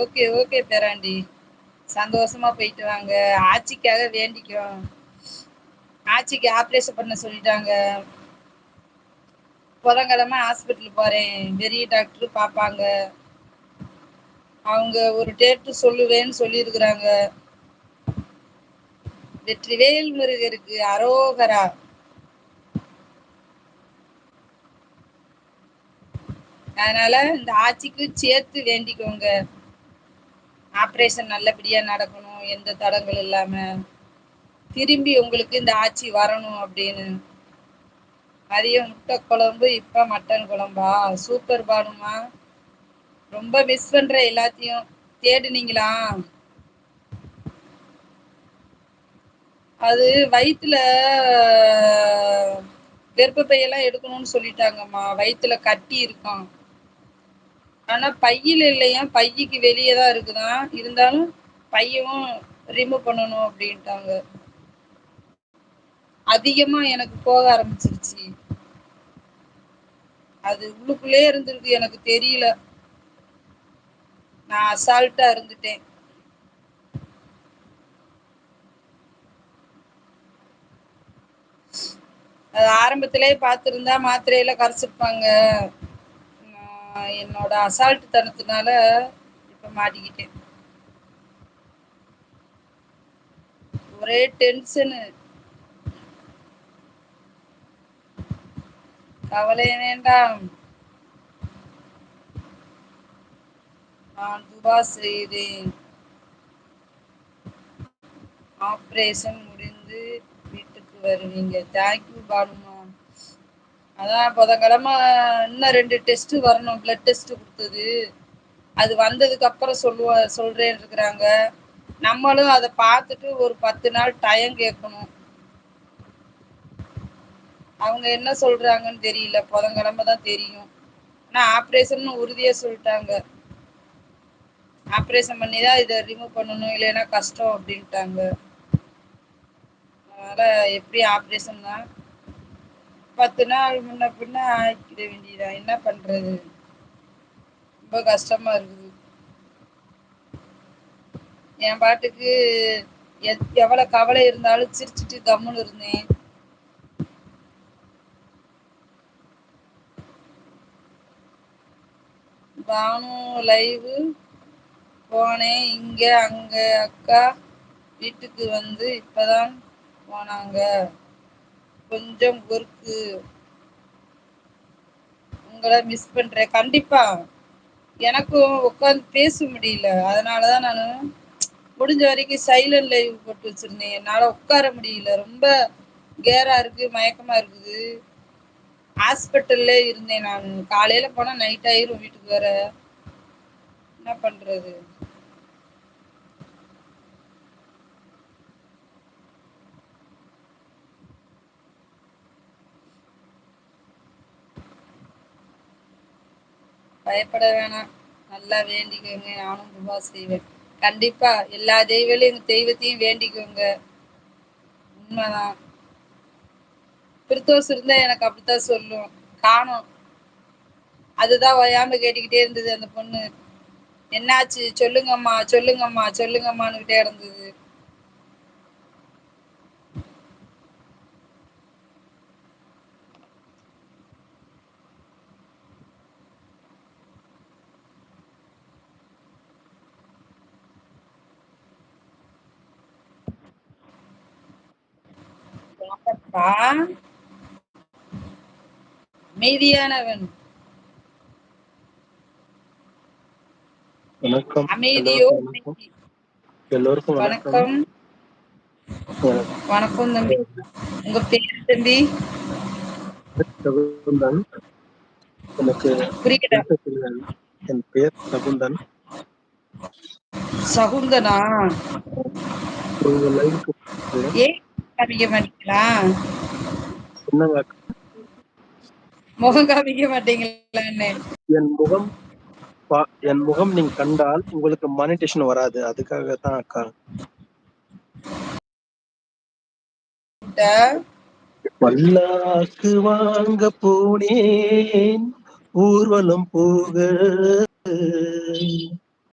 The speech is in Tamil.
ஓகே ஓகே பேராண்டி. சந்தோஷமா போயிட்டு வாங்க. ஆட்சிக்காக வேண்டிக்கோ ஆட்சிக்கு ஆப்ரேஷன் பண்ண சொல்லிட்டாங்க. புதன்கிழமை ஹாஸ்பிட்டல் போறேன். பெரிய டாக்டர் பாப்பாங்க அவங்க ஒரு டேட்டு சொல்லுவேன்னு சொல்லியிருக்கிறாங்க. வெற்றிவேல் முருகருக்கு அரோகரா. அதனால இந்த ஆட்சிக்கு சேர்த்து வேண்டிக்கோங்க. ஆப்ரேஷன் நல்லபடியாக நடக்கணும் எந்த தடங்கள் இல்லாமல் திரும்பி உங்களுக்கு இந்த ஆட்சி வரணும் அப்படின்னு. மதியம் முட்டை குழம்பு இப்போ மட்டன் குழம்பா? சூப்பர் பானுமா? ரொம்ப மிஸ் பண்ற எல்லாத்தையும் தேடுனீங்களா? அது வயிற்றுல கர்ப பையெல்லாம் எடுக்கணும்னு சொல்லிட்டாங்கம்மா. வயிற்றுல கட்டி இருக்கும் ஆனா பையில இல்லையா? பையிக்கு வெளியேதான் இருக்குதான் இருந்தாலும் பையவும் ரிமூவ் பண்ணணும் அப்படின்ட்டாங்க. அதிகமா எனக்கு போக ஆரம்பிச்சிருச்சு. அது உள்ளுக்குள்ளே இருந்திருக்கு எனக்கு தெரியல. நான் அசால்ட்டா இருந்துட்டேன். அது ஆரம்பத்திலே பார்த்துருந்தா மாத்திரையில கரைச்சிருப்பாங்க. என்னோட அசால்ட் தனத்துனால இப்ப மாட்டிக்கிட்டேன். ஒரே டென்ஷனு கவலை வேண்டாம். நான் துபா செய்தேன். ஆப்ரேஷன் முடிந்து வீட்டுக்கு வருவீங்க. தேங்க்யூ பானுமா. அதான் புதன்கிழமை இன்னும் ரெண்டு டெஸ்ட் வரணும் பிளட் டெஸ்ட் கொடுத்தது. அது வந்ததுக்கு அப்புறம் சொல்லுவ சொல்றேன் இருக்கிறாங்க. நம்மளும் அதை பார்த்துட்டு ஒரு பத்து நாள் டைம் கேட்கணும். அவங்க என்ன சொல்றாங்கன்னு தெரியல. புதன்கிழமைதான் தெரியும். ஆனா ஆப்ரேஷன் உறுதியா சொல்லிட்டாங்க. ஆப்ரேஷன் பண்ணி தான் இதை ரிமூவ் பண்ணணும். இல்லைன்னா கஷ்டம் அப்படின்ட்டாங்க. அதனால எப்படி ஆப்ரேஷன் தான் பத்து நாள் முன்ன பின்ன ஆக்கிட வேண்டியதான் என்ன பண்றது? ரொம்ப கஷ்டமா இருக்குது. என் பாட்டுக்கு எத் எவ்வளவு கவலை இருந்தாலும் சிரிச்சிட்டு கம்முன்னு இருந்தேன். பானு லைவு போனேன். இங்க அங்க அக்கா வீட்டுக்கு வந்து இப்பதான் போனாங்க. கொஞ்சம் ஒர்க்கு உங்களை மிஸ் பண்றேன். கண்டிப்பா. எனக்கும் உட்காந்து பேச முடியல. அதனாலதான் நான் முடிஞ்ச வரைக்கும் சைலண்ட் லைவ் போட்டு வச்சிருந்தேன். என்னால உட்கார முடியல. ரொம்ப கேரா இருக்கு மயக்கமா இருக்குது. ஹாஸ்பிட்டல்ல இருந்தேன் நான். காலையில போனா நைட் ஆயிரும் வீட்டுக்கு வர என்ன பண்றது? பயப்பட வேணாம். நல்லா வேண்டிக்கோங்க. நானும் துவா செய்வேன். கண்டிப்பா எல்லா தெய்வலையும் தெய்வத்தையும் வேண்டிக்கோங்க. உண்மைதான். பிரித்தோஸ் இருந்தா எனக்கு அப்படித்தான் சொல்லும். காணும். அதுதான் ஓயாம கேட்டுக்கிட்டே இருந்தது அந்த பொண்ணு. என்னாச்சு? சொல்லுங்கம்மா சொல்லுங்கம்மா சொல்லுங்கம்மனுகிட்டே இருந்தது பா அமைதியானவன் வணக்கம். அமைதியோ எல்லோருக்கும் வணக்கம். வணக்கம். தம்பி. உங்க பேர் தம்பி? சகுந்தன். எனக்கு என் பெயர் சகுந்தன். சகுந்தனா? ஏன்? காமிக்க மாட்டீங்களா என்னங்க? முகம் காமிக்க மாட்டீங்களான்னு என் முகம் என் முகம் நீங்க கண்டால் உங்களுக்கு மானிட்டேஷன் வராது. அதுக்காக தான் அக்கா பல்லாக்கு வாங்க போனேன். ஊர்வலம் போக.